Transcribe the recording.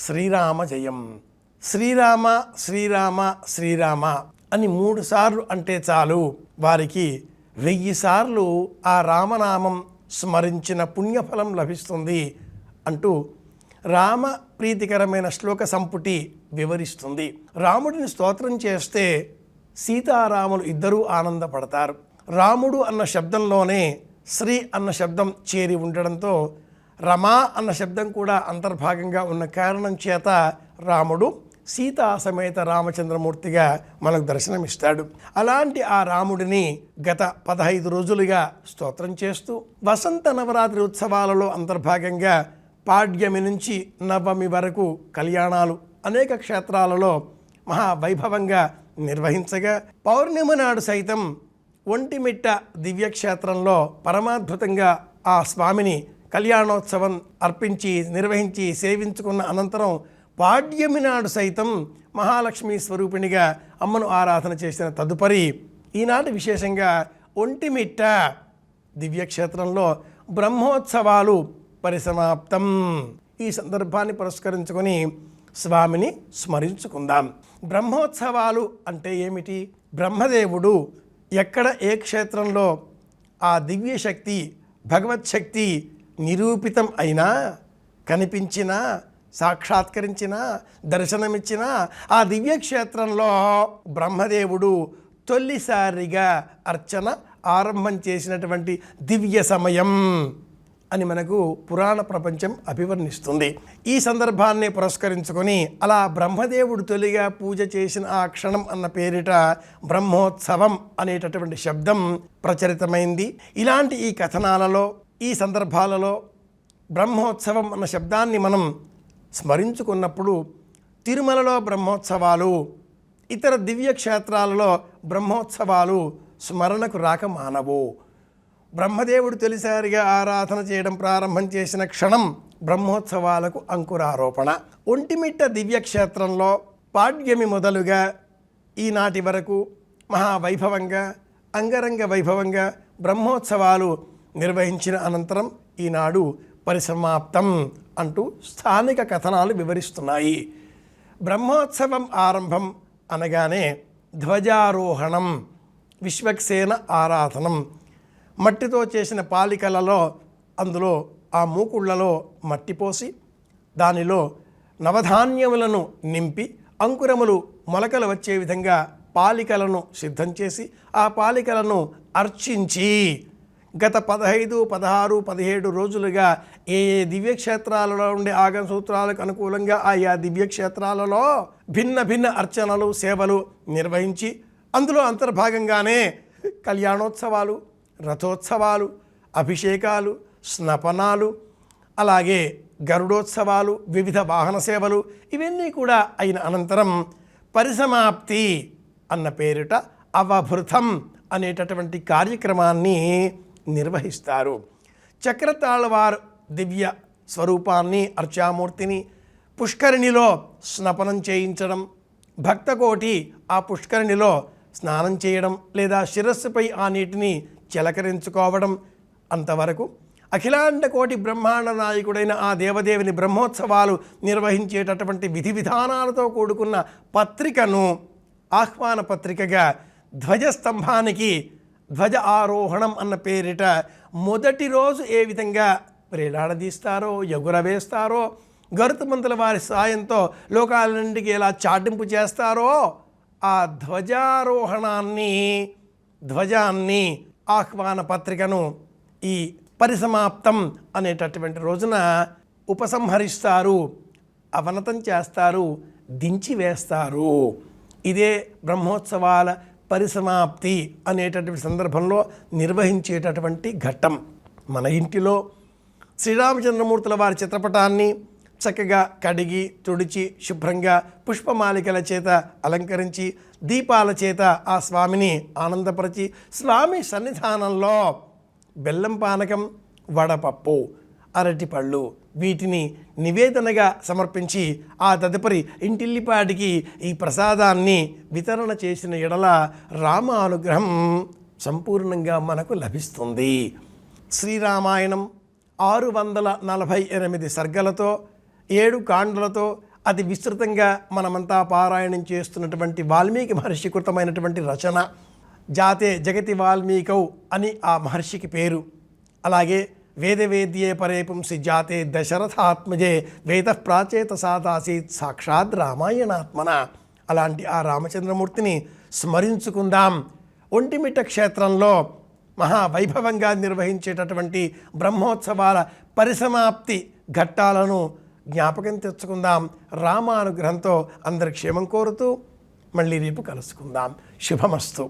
శ్రీరామ జయం. శ్రీరామ శ్రీరామ శ్రీరామ అని మూడు సార్లు అంటే చాలు. వారికి వెయ్యి సార్లు ఆ రామనామం స్మరించిన పుణ్యఫలం లభిస్తుంది అంటూ రామ ప్రీతికరమైన శ్లోక సంపుటి వివరిస్తుంది. రాముడిని స్తోత్రం చేస్తే సీతారాములు ఇద్దరూ ఆనందపడతారు. రాముడు అన్న శబ్దంలోనే శ్రీ అన్న శబ్దం చేరి ఉండడంతో రమా అన్న శబ్దం కూడా అంతర్భాగంగా ఉన్న కారణం చేత రాముడు సీతా సమేత రామచంద్రమూర్తిగా మనకు దర్శనమిస్తాడు. అలాంటి ఆ రాముడిని గత పదహైదు రోజులుగా స్తోత్రం చేస్తూ వసంత నవరాత్రి ఉత్సవాలలో అంతర్భాగంగా పాడ్యమి నుంచి నవమి వరకు కళ్యాణాలు అనేక క్షేత్రాలలో మహావైభవంగా నిర్వహించగా పౌర్ణమి నాడు సైతం ఒంటిమిట్ట దివ్యక్షేత్రంలో పరమాద్భుతంగా ఆ స్వామిని కళ్యాణోత్సవం అర్పించి నిర్వహించి సేవించుకున్న అనంతరం పాడ్యమి నాడు సైతం మహాలక్ష్మి స్వరూపిణిగా అమ్మను ఆరాధన చేసిన తదుపరి ఈనాటి విశేషంగా ఒంటిమిట్ట దివ్యక్షేత్రంలో బ్రహ్మోత్సవాలు పరిసమాప్తం. ఈ సందర్భాన్ని పురస్కరించుకొని స్వామిని స్మరించుకుందాం. బ్రహ్మోత్సవాలు అంటే ఏమిటి? బ్రహ్మదేవుడు ఎక్కడ ఏ క్షేత్రంలో ఆ దివ్యశక్తి భగవత్ శక్తి నిరూపితం అయినా కనిపించినా సాక్షాత్కరించినా దర్శనమిచ్చినా ఆ దివ్యక్షేత్రంలో బ్రహ్మదేవుడు తొలిసారిగా అర్చన ఆరంభం చేసినటువంటి దివ్య సమయం అని మనకు పురాణ ప్రపంచం అభివర్ణిస్తుంది. ఈ సందర్భాన్ని పురస్కరించుకొని అలా బ్రహ్మదేవుడు తొలిగా పూజ చేసిన ఆ క్షణం అన్న పేరిట బ్రహ్మోత్సవం అనేటటువంటి శబ్దం ప్రచరితమైంది. ఇలాంటి ఈ కథనాలలో ఈ సందర్భాలలో బ్రహ్మోత్సవం అన్న శబ్దాన్ని మనం స్మరించుకున్నప్పుడు తిరుమలలో బ్రహ్మోత్సవాలు ఇతర దివ్య క్షేత్రాలలో బ్రహ్మోత్సవాలు స్మరణకు రాక మానవు. బ్రహ్మదేవుడు తొలిసారిగా ఆరాధన చేయడం ప్రారంభం చేసిన క్షణం బ్రహ్మోత్సవాలకు అంకురారోపణ. ఒంటిమిట్ట దివ్యక్షేత్రంలో పాడ్యమి మొదలుగా ఈనాటి వరకు మహావైభవంగా అంగరంగ వైభవంగా బ్రహ్మోత్సవాలు నిర్వహించిన అనంతరం ఈనాడు పరిసమాప్తం అంటూ స్థానిక కథనాలు వివరిస్తున్నాయి. బ్రహ్మోత్సవం ఆరంభం అనగానే ధ్వజారోహణం విశ్వక్సేన ఆరాధనం. మట్టితో చేసిన పాలికలలో అందులో ఆ మూకుళ్ళలో మట్టి పోసి దానిలో నవధాన్యములను నింపి అంకురములు మొలకలు వచ్చే విధంగా పాలికలను సిద్ధం చేసి ఆ పాలికలను అర్చించి గత పదహైదు పదహారు పదిహేడు రోజులుగా ఏ ఏ దివ్యక్షేత్రాలలో ఉండే ఆగమ సూత్రాలకు అనుకూలంగా ఆయా దివ్యక్షేత్రాలలో భిన్న భిన్న అర్చనలు సేవలు నిర్వహించి అందులో అంతర్భాగంగానే కళ్యాణోత్సవాలు రథోత్సవాలు అభిషేకాలు స్నపనాలు అలాగే గరుడోత్సవాలు వివిధ వాహన సేవలు ఇవన్నీ కూడా అయిన అనంతరం పరిసమాప్తి అన్న పేరిట అవభృతం అనేటటువంటి కార్యక్రమాన్ని నిర్వహిస్తారు. చక్రతాళవార్ దివ్య స్వరూపాన్ని అర్చామూర్తిని పుష్కరిణిలో స్నపనం చేయించడం భక్తకోటి ఆ పుష్కరిణిలో స్నానం చేయడం లేదా శిరస్సుపై ఆ నీటిని చిలకరించుకోవడం అంతవరకు. అఖిలాండ కోటి బ్రహ్మాండ నాయకుడైన ఆ దేవదేవిని బ్రహ్మోత్సవాలు నిర్వహించేటటువంటి విధి విధానాలతో కూడుకున్న పత్రికను ఆహ్వాన పత్రికగా ధ్వజస్తంభానికి ధ్వజ ఆరోహణం అన్న పేరిట మొదటి రోజు ఏ విధంగా వేలాడదీస్తారో ఎగురవేస్తారో గరుతుమంతుల వారి సాయంతో లోకాలన్నింటికి ఎలా చాటింపు చేస్తారో ఆ ధ్వజారోహణాన్ని ధ్వజాన్ని ఆహ్వాన పత్రికను ఈ పరిసమాప్తం అనేటటువంటి రోజున ఉపసంహరిస్తారు అవనతం చేస్తారు దించి వేస్తారు. ఇదే బ్రహ్మోత్సవాల పరిసమాప్తి అనేటటువంటి సందర్భంలో నిర్వహించేటటువంటి ఘట్టం. మన ఇంటిలో శ్రీరామచంద్రమూర్తుల వారి చిత్రపటాన్ని చక్కగా కడిగి తుడిచి శుభ్రంగా పుష్పమాలికల చేత అలంకరించి దీపాల చేత ఆ స్వామిని ఆనందపరిచి స్వామి సన్నిధానంలో బెల్లం పానకం వడపప్పు అరటిపళ్ళు వీటిని నివేదనగా సమర్పించి ఆ తదుపరి ఇంటిల్లిపాటికి ఈ ప్రసాదాన్ని వితరణ చేసిన ఎడల రామ అనుగ్రహం సంపూర్ణంగా మనకు లభిస్తుంది. శ్రీరామాయణం ఆరు వందల నలభై ఎనిమిది సర్గలతో ఏడు కాండలతో అతి విస్తృతంగా మనమంతా పారాయణం చేస్తున్నటువంటి వాల్మీకి మహర్షి కృతమైనటువంటి రచన జాతే జగతి వాల్మీకౌ అని ఆ మహర్షికి పేరు. అలాగే వేదవేద్యే పరేపుంసి జాతే దశరథాత్మజే వేద ప్రాచేత సాదాసీత్ సాక్షాత్ రామాయణాత్మన. అలాంటి ఆ రామచంద్రమూర్తిని స్మరించుకుందాం. ఒంటిమిట క్షేత్రంలో మహావైభవంగా నిర్వహించేటటువంటి బ్రహ్మోత్సవాల పరిసమాప్తి ఘట్టాలను జ్ఞాపకం తెచ్చుకుందాం. రామానుగ్రహంతో అందరి క్షేమం కోరుతూ మళ్ళీ రేపు కలుసుకుందాం. శుభమస్తు.